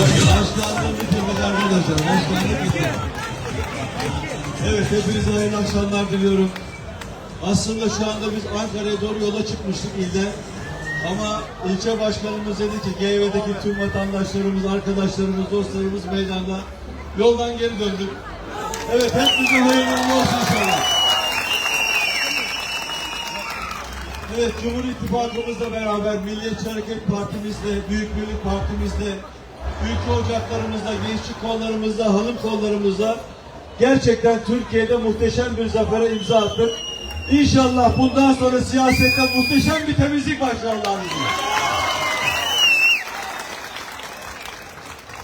Başkanlığı bitirdik arkadaşlar. Başkanlık. Evet hepinize hayırlı akşamlar diliyorum. Aslında şu anda biz Ankara'ya doğru yola çıkmıştık ilden. Ama ilçe başkanımız dedi ki GV'deki tüm vatandaşlarımız, arkadaşlarımız, dostlarımız meydanda. Yoldan geri döndük. Evet hepinize hayırlı olsun inşallah. Evet Cumhur İttifakımızla beraber Milliyetçi Hareket Partimizle, Büyük Birlik Partimizle, ülke ocaklarımızla, gençlik kollarımızla, hanım kollarımızla gerçekten Türkiye'de muhteşem bir zafere imza attık. İnşallah bundan sonra siyasette muhteşem bir temizlik başlar Allah'ın.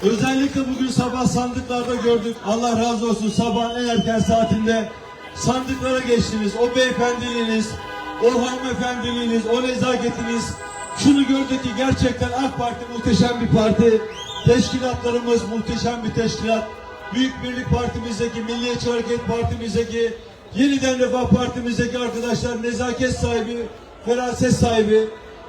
Özellikle bugün sabah sandıklarda gördük. Allah razı olsun sabah en erken saatinde sandıklara geçtiniz. O beyefendiliğiniz, o hanımefendiliğiniz, o nezaketiniz. Şunu gördük ki gerçekten AK Parti muhteşem bir parti. Teşkilatlarımız muhteşem bir teşkilat. Büyük Birlik Partimizdeki, Milliyetçi Hareket Partimizdeki, Yeniden Refah Partimizdeki arkadaşlar nezaket sahibi, feraset sahibi.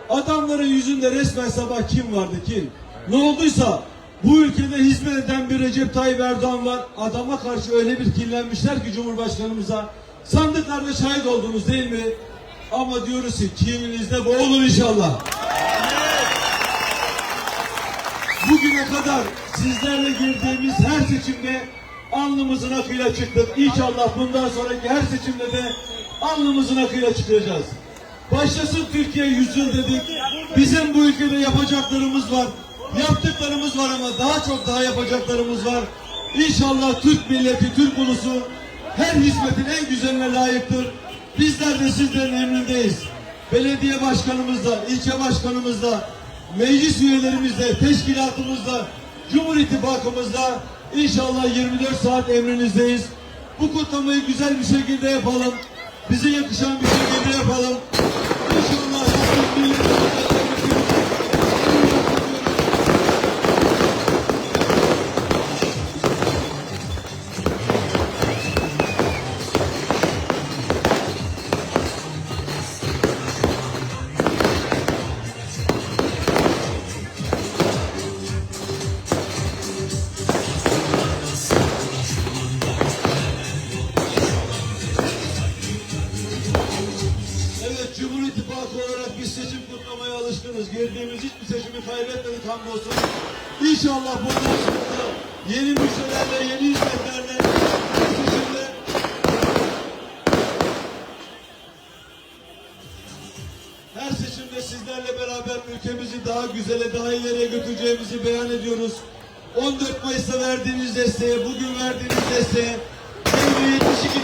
Adamların yüzünde resmen sabah kim vardı kim? Ne olduysa bu ülkede hizmet eden bir Recep Tayyip Erdoğan var. Adama karşı öyle bir kirlenmişler ki Cumhurbaşkanımıza. Sandıklarda şahit oldunuz değil mi? Ama diyoruz ki kiminizde boğulur inşallah. Bugüne kadar sizlerle girdiğimiz her seçimde alnımızın akıyla çıktık. İnşallah bundan sonraki her seçimde de alnımızın akıyla çıkacağız. Başlasın Türkiye yüzyıl dedik. Bizim bu ülkede yapacaklarımız var. Yaptıklarımız var ama daha çok daha yapacaklarımız var. İnşallah Türk milleti, Türk ulusu her hizmetin en güzeline layıktır. Bizler de sizlerin emrindeyiz. Belediye başkanımızla, ilçe başkanımızla, meclis üyelerimizle, teşkilatımızla, Cumhur İttifakımızla inşallah 24 saat emrinizdeyiz. Bu kutlamayı güzel bir şekilde yapalım. Bize yakışan bir şekilde yapalım. Cumhur İttifakı olarak biz seçim kutlamaya alışkınız. Girdiğimiz hiçbir seçimi kaybetmedik hamdolsun. İnşallah bundan sonra yeni müjdelerle, yeni hizmetlerle seçimde her seçimde sizlerle beraber ülkemizi daha güzele, daha ileriye götüreceğimizi beyan ediyoruz. 14 Mayıs'ta verdiğiniz desteğe, bugün verdiğiniz desteğe, 72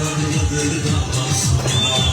Kararlıdır davasında